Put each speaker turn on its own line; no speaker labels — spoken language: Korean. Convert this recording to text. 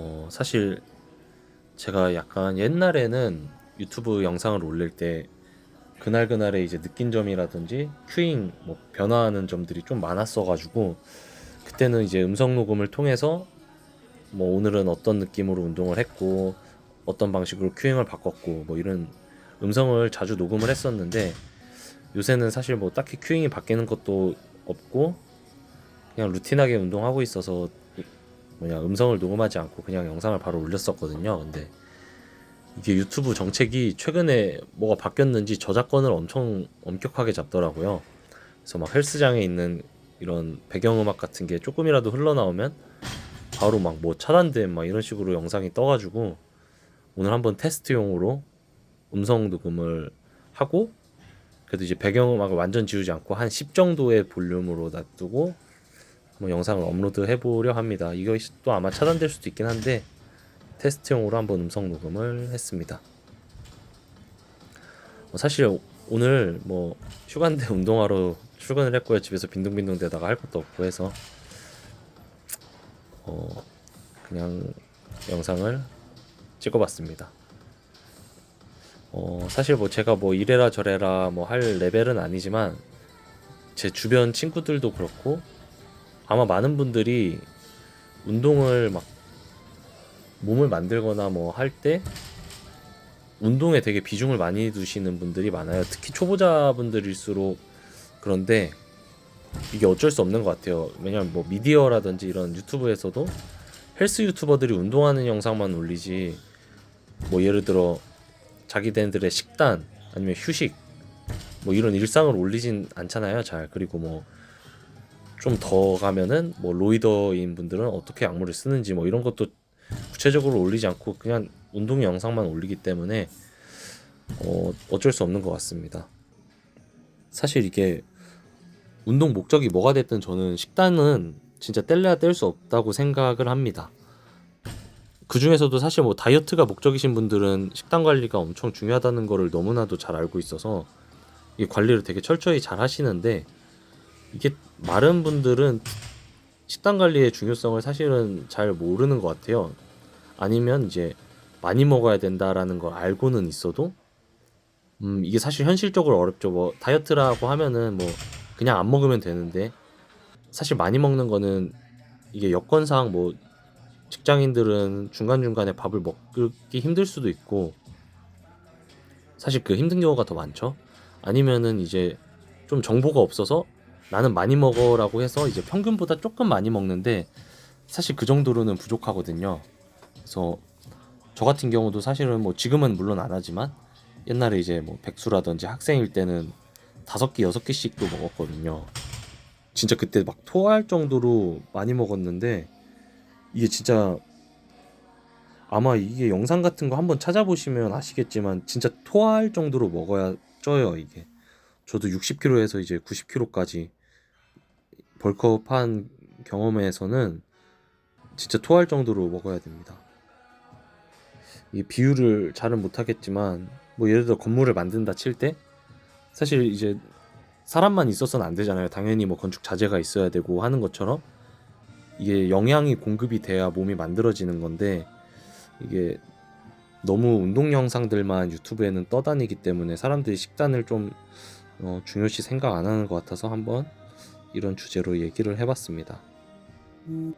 어, 사실 제가 약간 옛날에는 유튜브 영상을 올릴 때 그날 그날의 이제 느낀 점이라든지 큐잉 뭐 변화하는 점들이 좀 많았어가지고 그때는 이제 음성 녹음을 통해서 뭐 오늘은 어떤 느낌으로 운동을 했고 어떤 방식으로 큐잉을 바꿨고 뭐 이런 음성을 자주 녹음을 했었는데 요새는 사실 뭐 딱히 큐잉이 바뀌는 것도 없고 그냥 루틴하게 운동하고 있어서 뭐냐 음성을 녹음하지 않고 그냥 영상을 바로 올렸었거든요. 근데 이게 유튜브 정책이 최근에 뭐가 바뀌었는지 저작권을 엄청 엄격하게 잡더라고요. 그래서 막 헬스장에 있는 이런 배경음악 같은 게 조금이라도 흘러나오면 바로 막 뭐 차단됨 막 이런 식으로 영상이 떠가지고 오늘 한번 테스트용으로 음성 녹음을 하고 그래도 이제 배경음악을 완전 지우지 않고 한 10 정도의 볼륨으로 놔두고 한번 영상을 업로드 해보려 합니다. 이것이 또 아마 차단될 수도 있긴 한데 테스트용으로 한번 음성 녹음을 했습니다. 어, 사실 오늘 뭐 휴가인데 운동하러 출근을 했고요. 집에서 빈둥빈둥 대다가 할 것도 없고 해서 어 그냥 영상을 찍어봤습니다. 어 사실 뭐 제가 뭐 이래라 저래라 뭐 할 레벨은 아니지만 제 주변 친구들도 그렇고 아마 많은 분들이 운동을 막 몸을 만들거나 뭐 할 때 운동에 되게 비중을 많이 두시는 분들이 많아요. 특히 초보자분들일수록 그런데 이게 어쩔 수 없는 것 같아요. 왜냐면 뭐 미디어라든지 이런 유튜브에서도 헬스 유튜버들이 운동하는 영상만 올리지 뭐 예를 들어 자기네들의 식단 아니면 휴식 뭐 이런 일상을 올리진 않잖아요. 잘 그리고 뭐 좀 더 가면은 뭐 로이더인 분들은 어떻게 약물을 쓰는지 뭐 이런 것도 구체적으로 올리지 않고 그냥 운동 영상만 올리기 때문에 어, 어쩔 수 없는 것 같습니다. 사실 이게 운동 목적이 뭐가 됐든 저는 식단은 진짜 뗄래야 뗄 수 없다고 생각을 합니다. 그 중에서도 사실 뭐 다이어트가 목적이신 분들은 식단 관리가 엄청 중요하다는 거를 너무나도 잘 알고 있어서 이 관리를 되게 철저히 잘 하시는데 이게 마른 분들은 식단 관리의 중요성을 사실은 잘 모르는 것 같아요. 아니면 이제 많이 먹어야 된다라는 걸 알고는 있어도 음 이게 사실 현실적으로 어렵죠. 뭐 다이어트라고 하면은 뭐 그냥 안 먹으면 되는데 사실 많이 먹는 거는 이게 여건상 뭐 직장인들은 중간중간에 밥을 먹기 힘들 수도 있고 사실 그 힘든 경우가 더 많죠. 아니면은 이제 좀 정보가 없어서 나는 많이 먹어라고 해서 이제 평균보다 조금 많이 먹는데 사실 그 정도로는 부족하거든요. 그래서 저 같은 경우도 사실은 뭐 지금은 물론 안 하지만 옛날에 이제 뭐 백수라든지 학생일 때는 다섯 개 여섯 개씩도 먹었거든요. 진짜 그때 막 토할 정도로 많이 먹었는데 이게 진짜 아마 이게 영상 같은 거 한번 찾아보시면 아시겠지만 진짜 토할 정도로 먹어야 쪄요 이게. 저도 60kg에서 이제 90kg까지 벌크업한 경험에서는 진짜 토할 정도로 먹어야 됩니다. 이 비율을 잘은 못하겠지만 뭐 예를 들어 건물을 만든다 칠 때 사실 이제 사람만 있어서는 안 되잖아요. 당연히 뭐 건축 자재가 있어야 되고 하는 것처럼 이게 영양이 공급이 돼야 몸이 만들어지는 건데 이게 너무 운동 영상들만 유튜브에는 떠다니기 때문에 사람들이 식단을 좀 어, 중요시 생각 안 하는 것 같아서 한번 이런 주제로 얘기를 해봤습니다.
음.